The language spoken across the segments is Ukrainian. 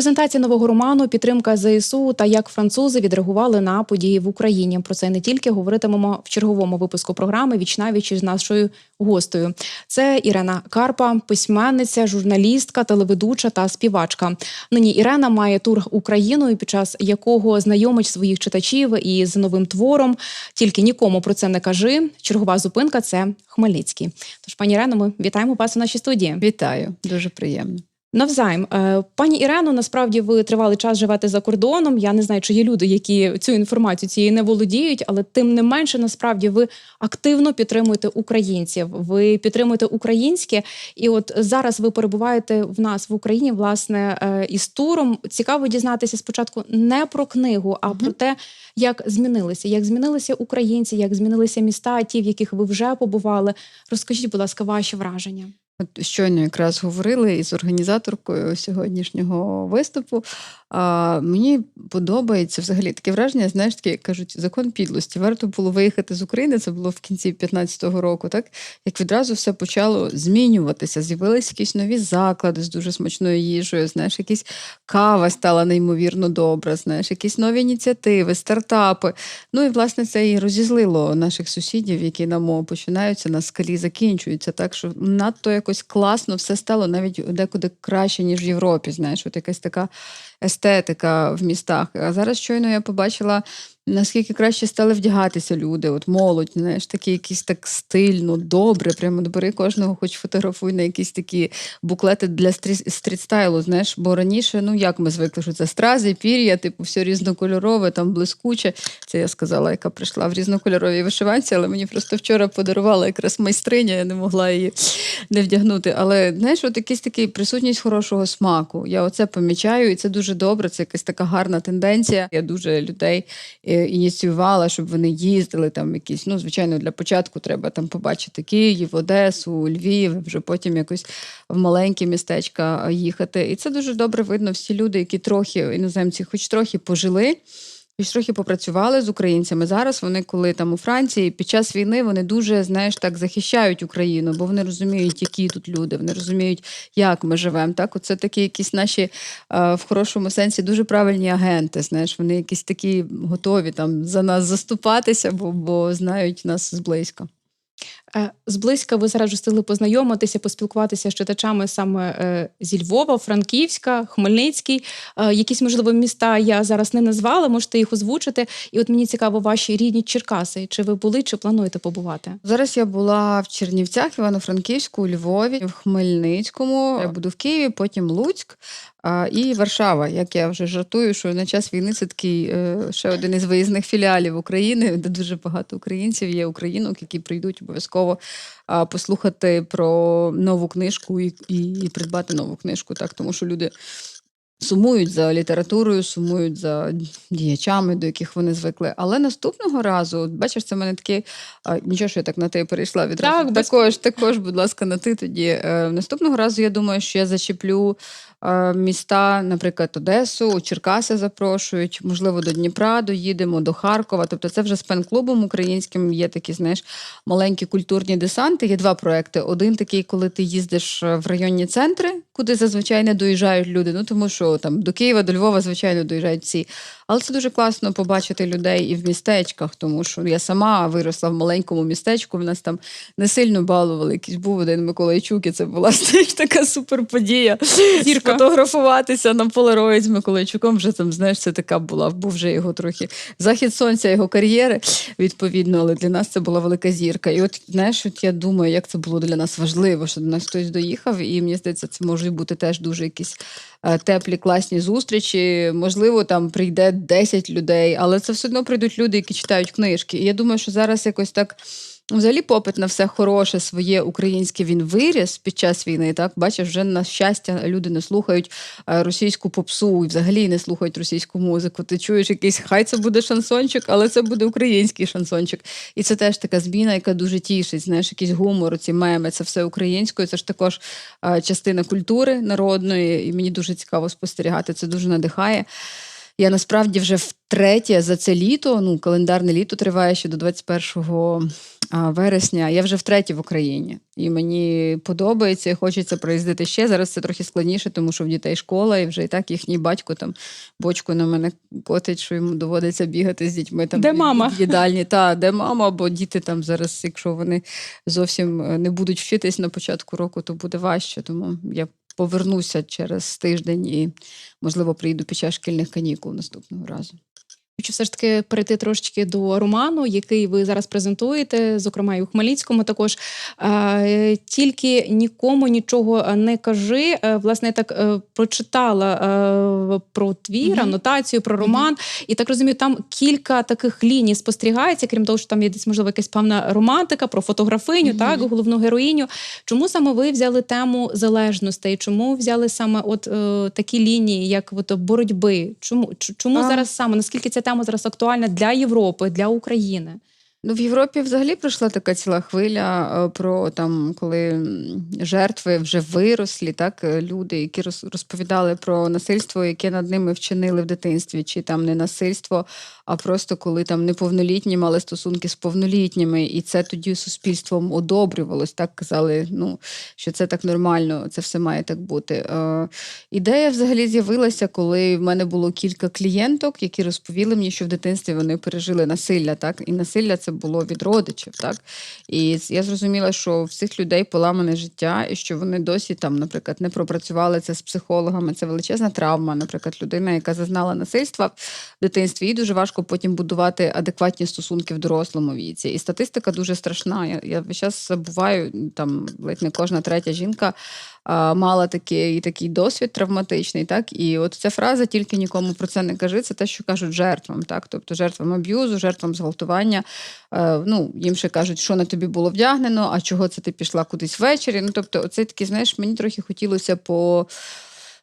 Презентація нового роману, підтримка ЗСУ та як французи відреагували на події в Україні. Про це не тільки говоритимемо в черговому випуску програми Віч навіч із нашою гостею. Це Ірена Карпа, письменниця, журналістка, телеведуча та співачка. Нині Ірена має тур Україною, під час якого знайомить своїх читачів із новим твором. Тільки нікому про це не кажи. Чергова зупинка це Хмельницький. Тож, пані Ірено, ми вітаємо вас у нашій студії. Вітаю, дуже приємно. Навзаєм, Е, пані Ірено, насправді ви тривалий час живете за кордоном. Я не знаю, чи є люди, які цю інформацію цієї не володіють, але тим не менше, насправді ви активно підтримуєте українців. Ви підтримуєте українське, і от зараз ви перебуваєте в нас в Україні, власне, е, із туром. Цікаво дізнатися спочатку не про книгу, а про те, як змінилися, як змінилися українці, як змінилися міста, ті, в яких ви вже побували. Розкажіть, будь ласка, ваші враження. От щойно якраз говорили із організаторкою сьогоднішнього виступу. А, мені подобається взагалі таке враження, знаєш, таке кажуть, закон підлості. Варто було виїхати з України, це було в кінці 15-го року, так як відразу все почало змінюватися. З'явилися якісь нові заклади з дуже смачною їжею, знаєш, якісь кава стала неймовірно добра, знаєш, якісь нові ініціативи, стартапи. Ну і власне це і розізлило наших сусідів, які на мо починаються на скалі, закінчуються. Так що надто якось класно все стало навіть декуди краще, ніж в Європі. Знаєш, от якась така естетика в містах. А зараз щойно я побачила. Наскільки краще стали вдягатися люди, от молодь, знаєш, такі якісь так стильно, добре. Прямо бери кожного, хоч фотографуй на якісь такі буклети для стрі- стрітстайлу. Знаєш, бо раніше, ну як ми звикли, що це стрази, пір'я, типу, все різнокольорове, там блискуче. Це я сказала, яка прийшла в різнокольоровій вишиванці, але мені просто вчора подарувала якраз майстриня, я не могла її не вдягнути. Але знаєш, от якийсь такий присутність хорошого смаку. Я оце помічаю, і це дуже добре. Це якась така гарна тенденція. Я дуже людей е, ініціювала, щоб вони їздили там якісь. Ну, звичайно, для початку треба там побачити Київ, Одесу, Львів, вже потім якось в маленькі містечка їхати. І це дуже добре видно. Всі люди, які трохи іноземці, хоч трохи пожили. Хоч трохи попрацювали з українцями. Зараз вони, коли там у Франції під час війни, вони дуже знаєш так захищають Україну, бо вони розуміють, які тут люди, вони розуміють, як ми живемо. Так, оце такі якісь наші е, в хорошому сенсі дуже правильні агенти. Знаєш, вони якісь такі готові там за нас заступатися, бо, бо знають нас зблизька. Е, Зблизька ви зараз встигли познайомитися, поспілкуватися з читачами саме е, зі Львова, Франківська, Хмельницький. Е, Якісь, можливо, міста я зараз не назвала, можете їх озвучити. І от мені цікаво, ваші рідні Черкаси. Чи ви були, чи плануєте побувати? Зараз я була в Чернівцях, Івано-Франківську, у Львові, в Хмельницькому. Я буду в Києві, потім Луцьк а, і Варшава. Як я вже жартую, що на час війни це такий е, ще один із виїзних філіалів України, де дуже багато українців є, українок, які прийдуть обов'язково послухати про нову книжку і, і, і придбати нову книжку. Так, тому що люди. Сумують за літературою, сумують за діячами, до яких вони звикли. Але наступного разу, бачиш, це в мене таке нічого, що я так на ти перейшла відразу. Так, без- також, також, будь ласка, на ти тоді. Е, наступного разу я думаю, що я зачеплю міста, наприклад, Одесу, Черкаси запрошують, можливо, до Дніпра доїдемо, до Харкова. Тобто, це вже з пен-клубом українським є такі, знаєш, маленькі культурні десанти. Є два проекти. Один такий, коли ти їздиш е, в районні центри, куди зазвичай не доїжджають люди. Ну тому що там до Києва, до Львова, звичайно, доїжджають всі. Але це дуже класно побачити людей і в містечках, тому що я сама виросла в маленькому містечку. В нас там не сильно балували. Якийсь був один Миколайчук, і це була знаєш, така суперподія. Зірка. Сфотографуватися на полароїд з Миколайчуком. Вже там, знаєш, це така була, був вже його трохи захід сонця його кар'єри, відповідно, але для нас це була велика зірка. І от знаєш, от я думаю, як це було для нас важливо, що до нас хтось доїхав, і мені здається, це можуть бути теж дуже якісь е, теплі, класні зустрічі. Можливо, там прийде 10 людей, але це все одно прийдуть люди, які читають книжки. І я думаю, що зараз якось так. Взагалі попит на все хороше, своє українське він виріс під час війни. Так бачиш, вже на щастя люди не слухають е, російську попсу і взагалі не слухають російську музику. Ти чуєш якийсь, хай це буде шансончик, але це буде український шансончик. І це теж така зміна, яка дуже тішить. Знаєш, якийсь гумор, ці меми, це все українською. Це ж також е, частина культури народної, і мені дуже цікаво спостерігати. Це дуже надихає. Я насправді вже втретє за це літо, ну, календарне літо триває ще до 21 вересня. Я вже втретє в Україні. І мені подобається, і хочеться проїздити ще. Зараз це трохи складніше, тому що в дітей школа, і вже і так їхній батько там бочку на мене котить, що йому доводиться бігати з дітьми. Там Де мама? В їдальні. Та, де мама, бо діти там зараз, якщо вони зовсім е, не будуть вчитись на початку року, то буде важче. Тому я повернуся через тиждень і, можливо, приїду під час шкільних канікул наступного разу. Хочу все ж таки перейти трошечки до роману, який ви зараз презентуєте, зокрема і у Хмельницькому. Також Е, тільки нікому нічого не кажи. Е, Власне, я так е, прочитала про твір, Мгм. анотацію, про роман, і так розумію, там кілька таких ліній спостерігається, крім того, що там є десь можливо якась певна романтика про фотографиню, Мгм. так головну героїню. Чому саме ви взяли тему залежностей? Чому взяли саме от такі лінії, як от боротьби? Чому чому А. зараз саме наскільки ця тема зараз актуальна для Європи, для України? Ну, в Європі взагалі пройшла така ціла хвиля е, про там, коли жертви вже вирослі, так е, люди, які роз- розповідали про насильство, яке над ними вчинили в дитинстві, чи там не насильство, а просто коли там неповнолітні мали стосунки з повнолітніми, і це тоді суспільством одобрювалось. Так казали, ну що це так нормально, це все має так бути. Е, Ідея взагалі з'явилася, коли в мене було кілька клієнток, які розповіли мені, що в дитинстві вони пережили насилля, так і насилля це було від родичів, так і я зрозуміла, що в цих людей поламане життя, і що вони досі там, наприклад, не пропрацювали це з психологами. Це величезна травма. Наприклад, людина, яка зазнала насильства в дитинстві, їй дуже важко потім будувати адекватні стосунки в дорослому віці. І статистика дуже страшна. Я, я час забуваю, там ледь не кожна третя жінка а, мала такий, такий досвід травматичний, так і от ця фраза тільки нікому про це не кажи. Це те, що кажуть жертвам, так, тобто жертвам аб'юзу, жертвам зґвалтування. Е, ну їм ще кажуть, що на тобі було вдягнено, а чого це ти пішла кудись ввечері. Ну тобто, оце такі, знаєш, мені трохи хотілося по.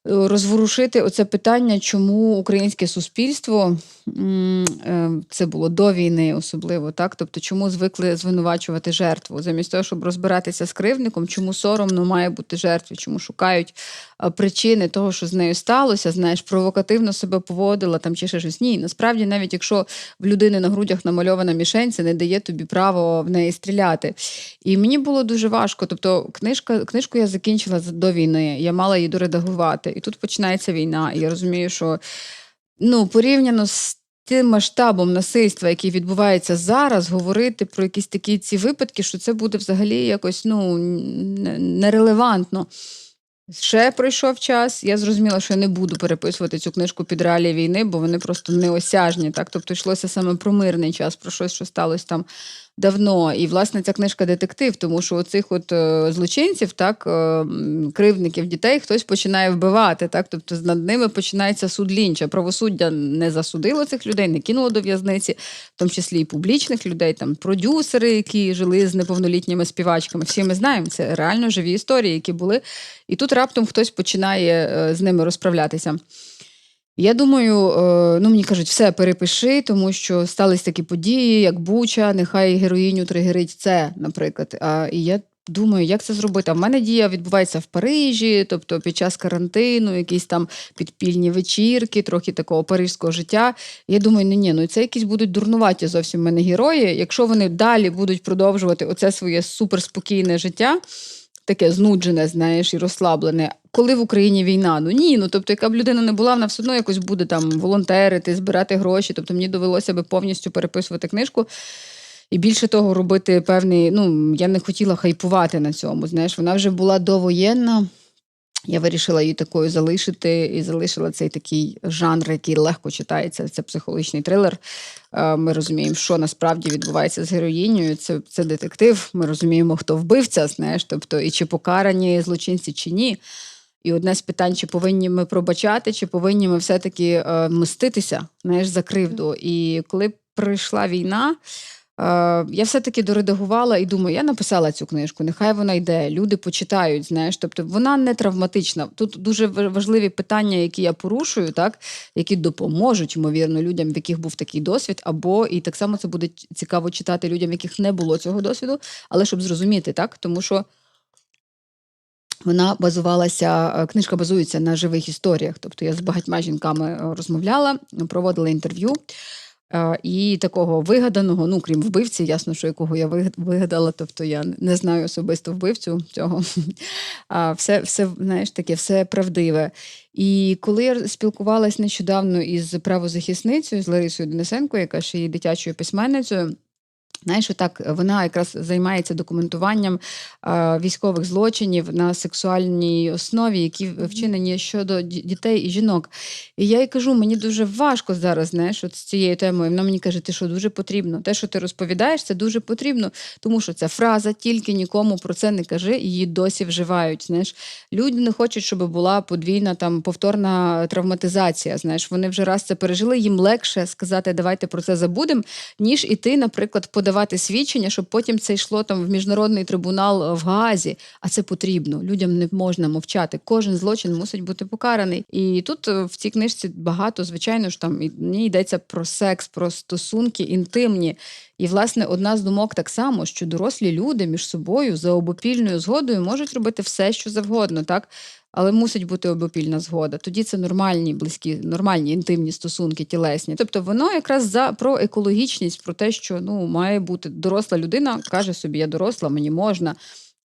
Розворушити оце питання, чому українське суспільство е, це було до війни, особливо так. Тобто, чому звикли звинувачувати жертву, замість того, щоб розбиратися з кривдником, чому соромно має бути жертві, чому шукають причини того, що з нею сталося, знаєш, провокативно себе поводила там чи ще щось. Ні, насправді, навіть якщо в людини на грудях намальована мішень, це не дає тобі право в неї стріляти. І мені було дуже важко. Тобто, книжка, книжку я закінчила за- до війни, я мала її доредагувати. І тут починається війна. І я розумію, що ну, порівняно з тим масштабом насильства, який відбувається зараз, говорити про якісь такі ці випадки, що це буде взагалі якось ну, нерелевантно. Ще пройшов час. Я зрозуміла, що я не буду переписувати цю книжку під реалії війни, бо вони просто неосяжні. Так? Тобто йшлося саме про мирний час, про щось, що сталося там давно. І, власне, ця книжка детектив, тому що оцих от е, злочинців, так, е, кривдників дітей, хтось починає вбивати. Так? Тобто над ними починається суд лінча. Правосуддя не засудило цих людей, не кинуло до в'язниці, в тому числі і публічних людей, там продюсери, які жили з неповнолітніми співачками. Всі ми знаємо, це реально живі історії, які були. І тут раптом хтось починає е, з ними розправлятися. Я думаю, е, ну мені кажуть, все перепиши, тому що стались такі події, як Буча, нехай героїню тригерить це, наприклад. А, і я думаю, як це зробити. А в мене дія відбувається в Парижі, тобто під час карантину, якісь там підпільні вечірки, трохи такого парижського життя. Я думаю, ну ні, ну це якісь будуть дурнуваті зовсім мене герої. Якщо вони далі будуть продовжувати оце своє суперспокійне життя таке знуджене, знаєш, і розслаблене. Коли в Україні війна? Ну ні, ну тобто, яка б людина не була, вона все одно якось буде там волонтерити, збирати гроші. Тобто мені довелося би повністю переписувати книжку. І більше того, робити певний. Ну, я не хотіла хайпувати на цьому. Знаєш, вона вже була довоєнна. Я вирішила її такою залишити і залишила цей такий жанр, який легко читається. Це психологічний трилер. Е, Ми розуміємо, що насправді відбувається з героїнею. Це, це детектив. Ми розуміємо, хто вбивця, знаєш, тобто, і чи покарані злочинці, чи ні. І одне з питань, чи повинні ми пробачати, чи повинні ми все-таки е, мститися знаєш, за кривду. І коли прийшла війна, я все-таки доредагувала і думаю, я написала цю книжку, нехай вона йде, люди почитають, знаєш, тобто вона не травматична. Тут дуже важливі питання, які я порушую, так, які допоможуть, ймовірно, людям, в яких був такий досвід, або і так само це буде цікаво читати людям, в яких не було цього досвіду, але щоб зрозуміти, так, тому що Вона базувалася, е, книжка базується на живих історіях. Тобто я з багатьма жінками е, розмовляла, проводила інтерв'ю. Е, І такого вигаданого, ну крім вбивці, ясно, що якого я виг- вигадала, тобто я не знаю особисто вбивцю цього. А все, все, знаєш, таке, все правдиве. І коли я спілкувалась нещодавно із правозахисницею, з Ларисою Денисенко, яка ще є дитячою письменницею. Знаєш, так вона якраз займається документуванням а, військових злочинів на сексуальній основі, які вчинені щодо дітей і жінок. І я їй кажу, мені дуже важко зараз, знаєш, от з цією темою. Вона мені каже, ти що дуже потрібно. Те, що ти розповідаєш, це дуже потрібно, тому що це фраза, тільки нікому про це не кажи, її досі вживають. Знаєш, люди не хочуть, щоб була подвійна там повторна травматизація. Знаєш, вони вже раз це пережили. Їм легше сказати, давайте про це забудемо, ніж іти, наприклад, подавати свідчення, щоб потім це йшло там в міжнародний трибунал е, в Гаазі. А це потрібно. Людям не можна мовчати. Кожен злочин мусить бути покараний. І тут е, в цій книжці багато, звичайно ж, там і йдеться про секс, про стосунки інтимні. І, власне, одна з думок так само, що дорослі люди між собою за обопільною згодою можуть робити все, що завгодно, так? Але мусить бути обопільна згода. Тоді це нормальні, близькі, нормальні інтимні стосунки, тілесні. Тобто воно якраз за про екологічність, про те, що ну має бути доросла людина, каже собі, я доросла, мені можна.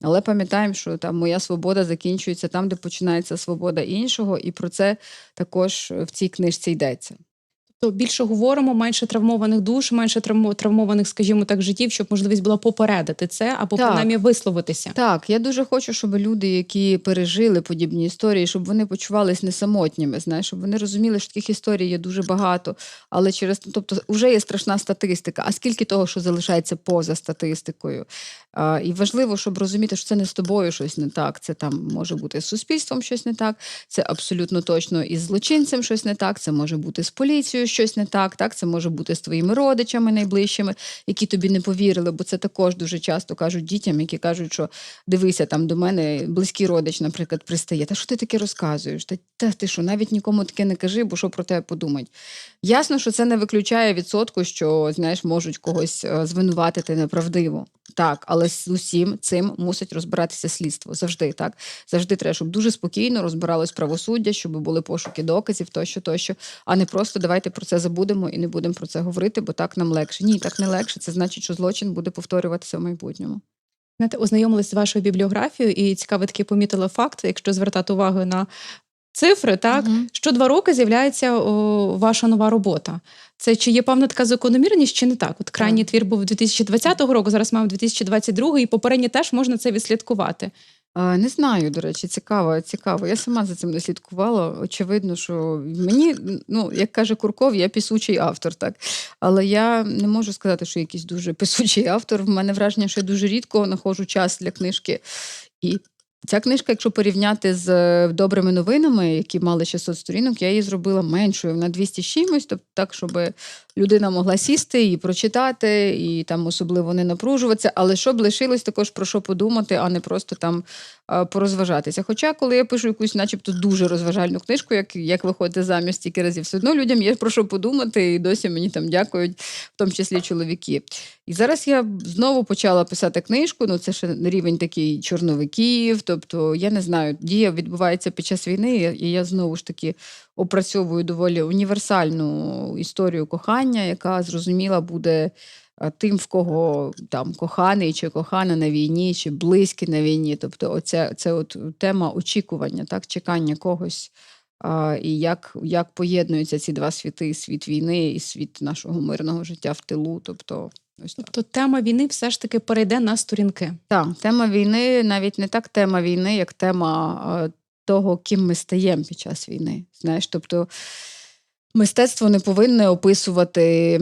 Але пам'ятаємо, що там моя свобода закінчується там, де починається свобода іншого, і про це також в цій книжці йдеться. То більше говоримо, менше травмованих душ, менше травмо- травмованих, скажімо так, життів, щоб можливість була попередити це або Так. принаймні висловитися. Так, я дуже хочу, щоб люди, які пережили подібні історії, щоб вони почувались не самотніми, знаєш, щоб вони розуміли, що таких історій є дуже багато. Але через тобто, вже є страшна статистика. А скільки того, що залишається поза статистикою? А, і важливо, щоб розуміти, що це не з тобою щось не так. Це там може бути з суспільством щось не так. Це абсолютно точно із злочинцем щось не так. Це може бути з поліцією щось не так. Так, це може бути з твоїми родичами найближчими, які тобі не повірили, бо це також дуже часто кажуть дітям, які кажуть, що дивися, там до мене близький родич, наприклад, пристає. Та що ти таке розказуєш? Та, та ти що, навіть нікому таке не кажи, бо що про тебе подумають. Ясно, що це не виключає відсотку, що знаєш, можуть когось е, звинуватити неправдиво. Так, але з усім цим мусить розбиратися слідство. Завжди так. Завжди треба, щоб дуже спокійно розбиралось правосуддя, щоб були пошуки доказів, тощо, тощо, а не просто давайте про це забудемо і не будемо про це говорити, бо так нам легше. Ні, так не легше. Це значить, що злочин буде повторюватися в майбутньому. Знаєте, ознайомилась з вашою бібліографією, і цікаво таки помітила факт, якщо звертати увагу на цифри, так Мгм. що два роки з'являється о, ваша нова робота. Це чи є певна така закономірність, чи не так? От крайній Так. твір був 2020 року, зараз маємо 2022, і попередній теж можна це відслідкувати. А, Не знаю, до речі, цікаво, цікаво. Я сама за цим не слідкувала. Очевидно, що мені, ну, як каже Курков, я пісучий автор, так. Але я не можу сказати, що якийсь дуже писучий автор. В мене враження, що я дуже рідко знаходжу час для книжки. І ця книжка, якщо порівняти з е, добрими новинами, які мали 600 сторінок, я її зробила меншою на 200 з чимось, тобто так, щоб людина могла сісти і прочитати, і там особливо не напружуватися, але щоб лишилось також про що подумати, а не просто там порозважатися. Хоча, коли я пишу якусь, начебто, дуже розважальну книжку, як, як виходить замість стільки разів, все одно людям є про що подумати, і досі мені там дякують, в тому числі чоловіки. І зараз я знову почала писати книжку. Ну, це ще рівень такий чорновиків. Тобто, я не знаю, дія відбувається під час війни, і я знову ж таки опрацьовую доволі універсальну історію кохання, яка зрозуміла буде тим, в кого там коханий чи кохана на війні, чи близький на війні. Тобто, оця це от тема очікування, так, чекання когось. А, і як, як поєднуються ці два світи: світ війни і світ нашого мирного життя в тилу. Тобто, ось так. Тобто тема війни все ж таки перейде на сторінки. Так, тема війни навіть не так тема війни, як тема а, того, ким ми стаємо під час війни. Знаєш, тобто мистецтво не повинне описувати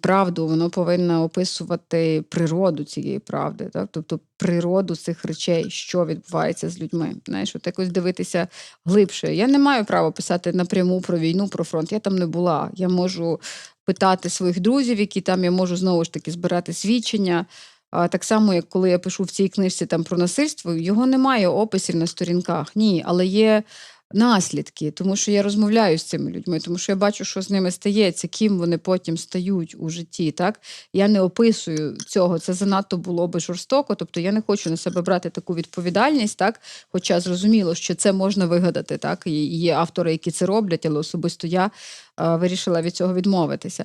правду, воно повинно описувати природу цієї правди, так? тобто природу цих речей, що відбувається з людьми. Знаєш, от якось дивитися глибше. Я не маю права писати напряму про війну, про фронт. Я там не була. Я можу питати своїх друзів, які там я можу знову ж таки збирати свідчення. Так само, як коли я пишу в цій книжці там про насильство, його немає описів на сторінках. Ні, але є наслідки, тому що я розмовляю з цими людьми, тому що я бачу, що з ними стається, ким вони потім стають у житті. Так я не описую цього. Це занадто було би жорстоко. Тобто я не хочу на себе брати таку відповідальність, так хоча зрозуміло, що це можна вигадати. Так і є автори, які це роблять, але особисто я е, вирішила від цього відмовитися.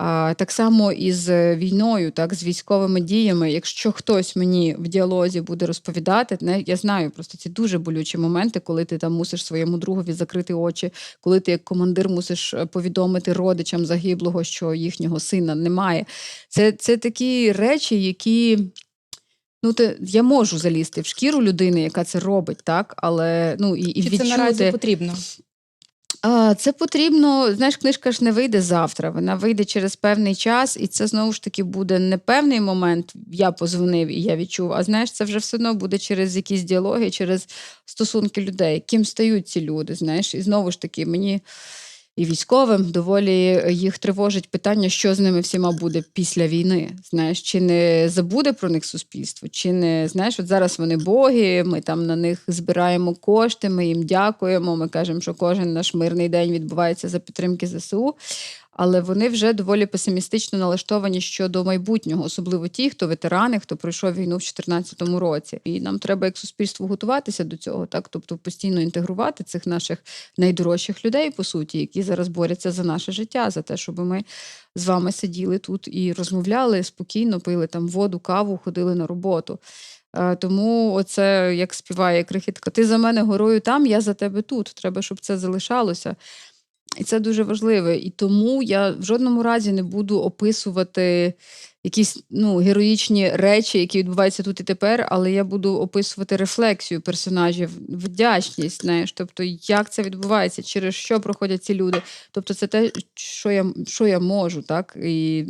А, так само і з війною, так, з військовими діями. Якщо хтось мені в діалозі буде розповідати, не, я знаю просто ці дуже болючі моменти, коли ти там мусиш своєму другові закрити очі, коли ти як командир мусиш е, повідомити родичам загиблого, що їхнього сина немає. Це, це такі речі, які. Ну, ти, я можу залізти в шкіру людини, яка це робить, так, але ну і, і Чи відчути. це наразі потрібно? Це потрібно, знаєш, книжка ж не вийде завтра, вона вийде через певний час, і це знову ж таки буде не певний момент. Я позвонив і я відчув. А знаєш, це вже все одно буде через якісь діалоги, через стосунки людей, ким стають ці люди. Знаєш, і знову ж таки, мені і військовим доволі їх тривожить питання, що з ними всіма буде після війни. Знаєш, чи не забуде про них суспільство, чи не знаєш, от зараз вони боги, ми там на них збираємо кошти, ми їм дякуємо. Ми кажемо, що кожен наш мирний день відбувається за підтримки ЗСУ. Але вони вже доволі песимістично налаштовані щодо майбутнього, особливо ті, хто ветерани, хто пройшов війну в 2014 році. І нам треба як суспільству готуватися до цього, так тобто постійно інтегрувати цих наших найдорожчих людей, по суті, які зараз борються за наше життя, за те, щоб ми з вами сиділи тут і розмовляли спокійно, пили там воду, каву, ходили на роботу. Е, Тому оце як співає крихітка: ти за мене горою там, я за тебе тут. Треба, щоб це залишалося. І це дуже важливо. І тому я в жодному разі не буду описувати якісь ну, героїчні речі, які відбуваються тут і тепер, але я буду описувати рефлексію персонажів, вдячність, знаєш, тобто як це відбувається, через що проходять ці люди. Тобто, це те, що я, що я можу, так? І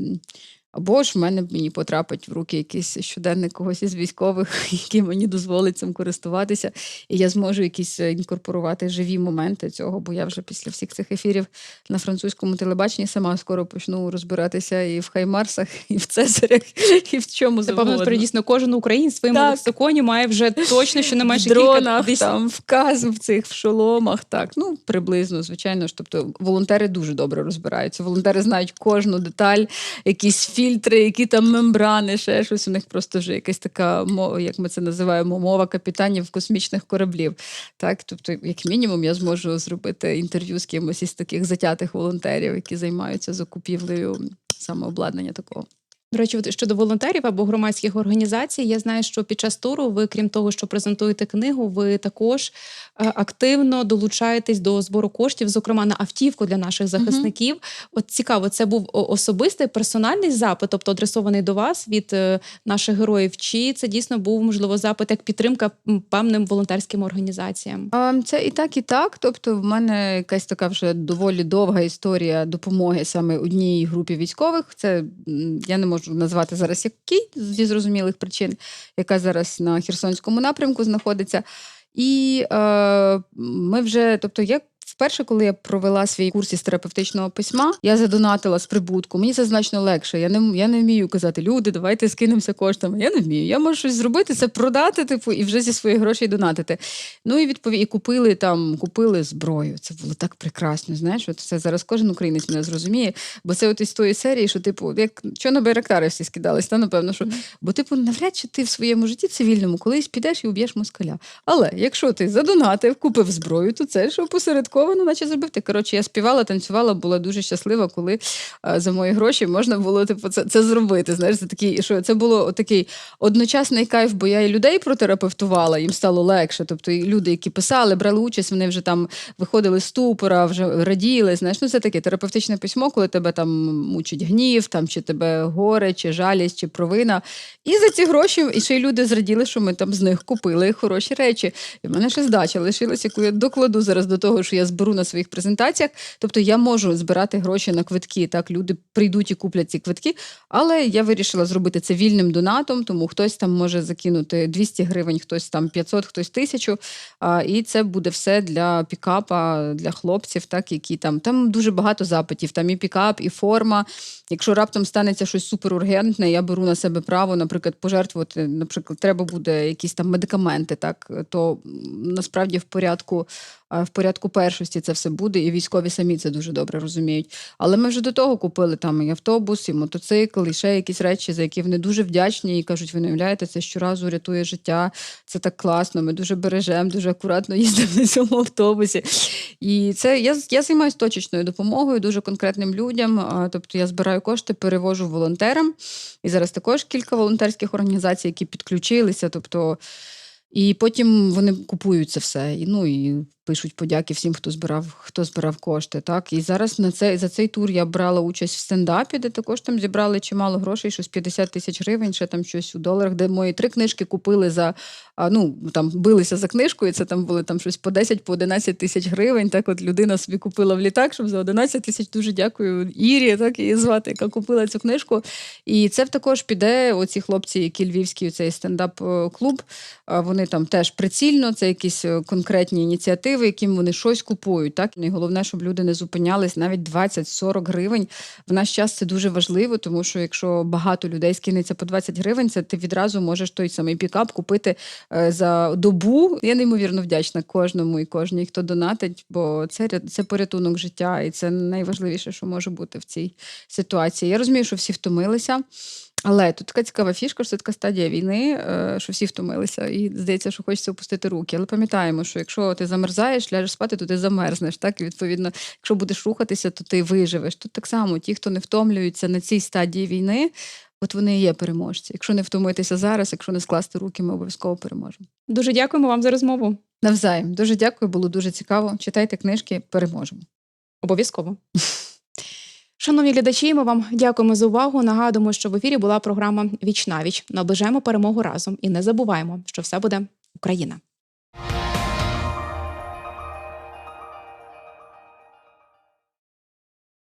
або ж в мене мені потрапить в руки якийсь щоденник когось із військових, який мені дозволить цим користуватися, і я зможу якісь е, інкорпорувати живі моменти цього, бо я вже після всіх цих ефірів на французькому телебаченні сама скоро почну розбиратися і в Хаймарсах, і в Цезарях, і в чому Це завгодно. тепер дійсно кожен українець в своєму лексиконі має вже точно в щонайменше дронах, кілька там, вказ в цих в шоломах. Так, ну приблизно, звичайно ж. Тобто волонтери дуже добре розбираються. Волонтери знають кожну деталь, якісь фільтри, які там мембрани, ще щось. У них просто вже якась така мова, як ми це називаємо, мова капітанів космічних кораблів. Так, тобто, як мінімум, я зможу зробити інтерв'ю з кимось із таких затятих волонтерів, які займаються закупівлею саме обладнання такого. До речі, от щодо волонтерів або громадських організацій, я знаю, що під час туру ви, крім того, що презентуєте книгу, ви також е, активно долучаєтесь до збору коштів, зокрема на автівку для наших захисників. От цікаво, це був особистий персональний запит, тобто адресований до вас від е, наших героїв. Чи це дійсно був можливо запит як підтримка певним волонтерським організаціям? Це і так, і так. Тобто, в мене якась така вже доволі довга історія допомоги саме одній групі військових. Це я не можу назвати зараз який зі зрозумілих причин, яка зараз на Херсонському напрямку знаходиться. І е, ми вже, тобто, я вперше, коли я провела свій курс із терапевтичного письма, я задонатила з прибутку. Мені це значно легше. Я не я не вмію казати, люди, давайте скинемося коштами. Я не вмію. Я можу щось зробити, це продати, типу, і вже зі своїх грошей донатити. Ну і відповідь, і купили там, купили зброю. Це було так прекрасно. Знаєш, от це зараз кожен українець мене зрозуміє. Бо це от із тої серії, що, типу, як що на байрактари всі скидались, та напевно, що бо, типу, навряд чи ти в своєму житті цивільному колись підеш і уб'єш москаля. Але якщо ти задонатив, купив зброю, то це що посередковано, наче зробив. Ти коротше, я співала, танцювала, була дуже щаслива, коли е, за мої гроші можна було типу, це, це зробити. Знаєш, це такий, що це було такий одночасний кайф, бо я і людей протерапевтувала, їм стало легше. Тобто і люди, які писали, брали участь, вони вже там виходили з ступора, вже раділи. Знаєш, ну це таке терапевтичне письмо, коли тебе там мучить гнів, там чи тебе горе, чи жалість, чи провина. І за ці гроші і ще й люди зраділи, що ми там з них купили хороші речі. І в мене ще здача лишилась, яку я докладу зараз до того, що я зберу на своїх презентаціях. Тобто я можу збирати гроші на квитки. Так, люди прийдуть і куплять ці квитки. Але я вирішила зробити це вільним донатом, тому хтось там може закинути 200 гривень, хтось там 500, хтось 1000. А, і це буде все для пікапа, для хлопців, так, які там. Там дуже багато запитів. Там і пікап, і форма. Якщо раптом станеться щось суперургентне, я беру на себе право, наприклад, пожертвувати. Наприклад, треба буде якісь там медикаменти, так то насправді в порядку. А, В порядку першості це все буде, і військові самі це дуже добре розуміють. Але ми вже до того купили там і автобус, і мотоцикл, і ще якісь речі, за які вони дуже вдячні і кажуть, ви не уявляєте, це щоразу рятує життя. Це так класно. Ми дуже бережемо, дуже акуратно їздимо на цьому автобусі. І це я, я займаюся точечною допомогою дуже конкретним людям. Тобто я збираю кошти, перевожу волонтерам. І зараз також кілька волонтерських організацій, які підключилися. Тобто, і потім вони купують це все. І, ну, і пишуть подяки всім, хто збирав, хто збирав кошти. Так? І зараз на цей, за цей тур я брала участь в стендапі, де також там зібрали чимало грошей, щось 50 тисяч гривень, ще там щось у доларах, де мої три книжки купили за ну, там билися за книжку, і це там були там щось по 10, по 11 тисяч гривень. Так от людина собі купила в літак, щоб за 11 тисяч дуже дякую Ірі, так її звати, яка купила цю книжку. І це також піде. Оці хлопці, які львівські, цей стендап-клуб, вони там теж прицільно, це якісь е, конкретні ініціативи, яким вони щось купують. Так? І головне, щоб люди не зупинялись навіть 20-40 гривень. В наш час це дуже важливо, тому що якщо багато людей скинеться по 20 гривень, це ти відразу можеш той самий пікап купити е, за добу. Я неймовірно вдячна кожному і кожній, хто донатить, бо це, це порятунок життя, і це найважливіше, що може бути в цій ситуації. Я розумію, що всі втомилися. Але тут така цікава фішка, що це така стадія війни, е, що всі втомилися, і здається, що хочеться опустити руки. Але пам'ятаємо, що якщо ти замерзаєш, ляжеш спати, то ти замерзнеш. Так і відповідно, якщо будеш рухатися, то ти виживеш. Тут так само ті, хто не втомлюються на цій стадії війни, от вони і є переможці. Якщо не втомитися зараз, якщо не скласти руки, ми обов'язково переможемо. Дуже дякуємо вам за розмову. Навзаєм дуже дякую, було дуже цікаво. Читайте книжки, переможемо. Обов'язково. Шановні глядачі, ми вам дякуємо за увагу. Нагадуємо, що в ефірі була програма Віч на віч. Наближаємо перемогу разом і не забуваємо, що все буде Україна.